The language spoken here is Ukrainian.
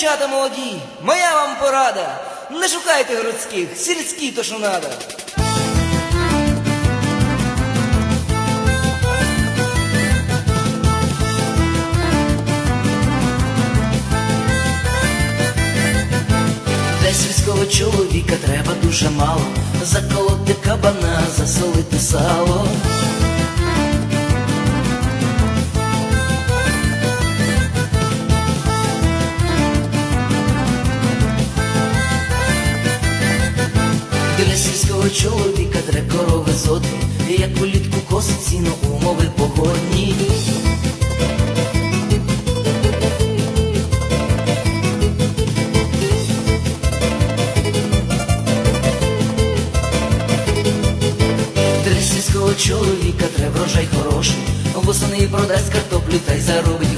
дівчата молоді, моя вам порада. Не шукайте городських, сільські то що надо. Чоловіка треба дуже мало. Заколоти кабана, засолити сало. Для сільського чоловіка треба корови зоти, як улітку косить сіно умови погодні. Для сільського чоловіка треба врожай хороший, восени продасть картоплю та й заробить